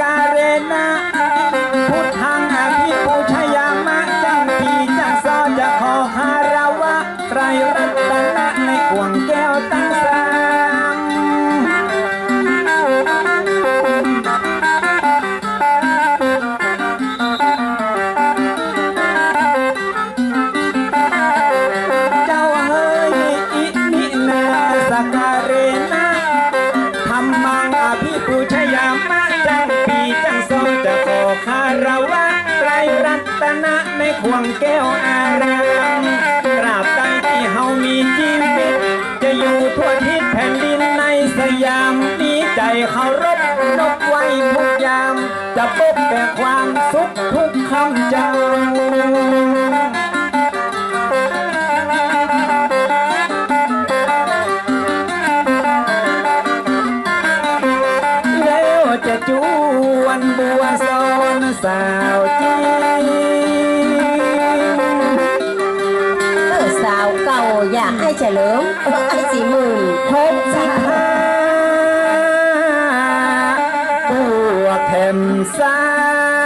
การเณะพุทธังอภิปูชยามะจังปีจังซอจะขอคารวะไตรรัตนะในกวงแก้วตั้งสามเจ้าเฮ้ยอินินาสการเณะธรรมังอภิปูชยามะาระไตรรัตนะในควงแก้วอารามตราบใดที่เฮามีชีวิต จะอยู่ทั่วทิศแผ่นดินในสยามนี้ใจเคารพนกไว้ทุกยาม จะพบแต่ความสุขทุกคำจ้าแล้วจะจวนบัวซอนสาว เฉลิมสี่หมื่นพบสิห้าตัวเข็มสา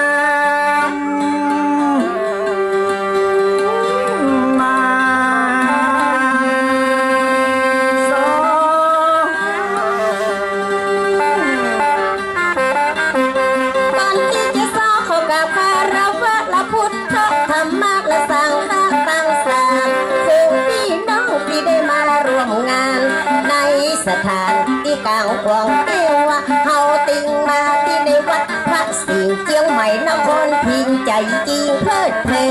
างกวางเทวเฮาติงมาที่ในวัดพระสิงเจียงใหม่นครพิงใจจริงเพลิดเพลิ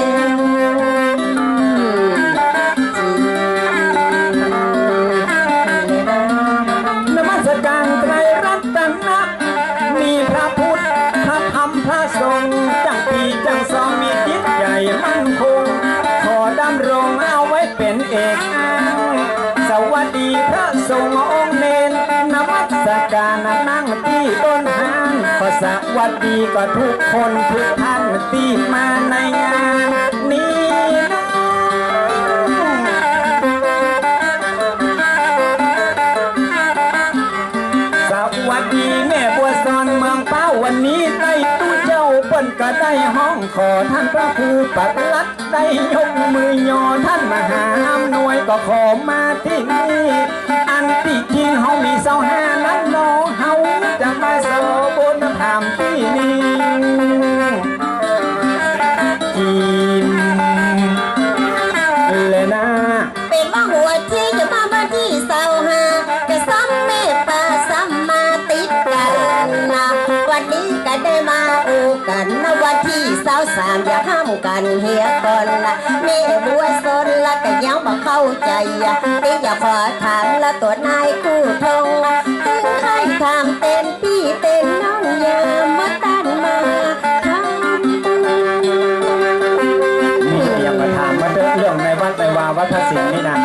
นนมัสการไตรรัตนะมีพระพุทธพระธรรมพระสงฆ์จังปีจังสองมีจิตใหญ่มั่นคงขอดำรงเอาไว้เป็นเอก สวัสดีพระสงฆ์องค์เนนนมัสการนั่งที่ต้นหางขอสวัสดีก็ทุกคนทุกท่านที่มาในงานนี้นะสวัสดีแม่บัวซอนเมืองเป้าวันนี้ได้ตู้เจ้าเปิ้นก็ได้ห้องขอท่านพระครูปัดลัดได้ยกมือยอท่านมหา ก็ขอมาที่นี่ อันที่จริงเฮามีเสาห้านั้นน้องเฮาจะมาสาวบนถามามอย่าห้ามกันเฮียคนละแม่บัวสนละก็ยังบ่เข้าใจอะที่อย่าขอถามละตัวนายกู้ทงถึงใครทำเต้นพี่เต้นน้องยามมาตันมาทำนี่ยากมาถามมาเรื่องในวัดในวาวัฒนศิลป์นี่นะ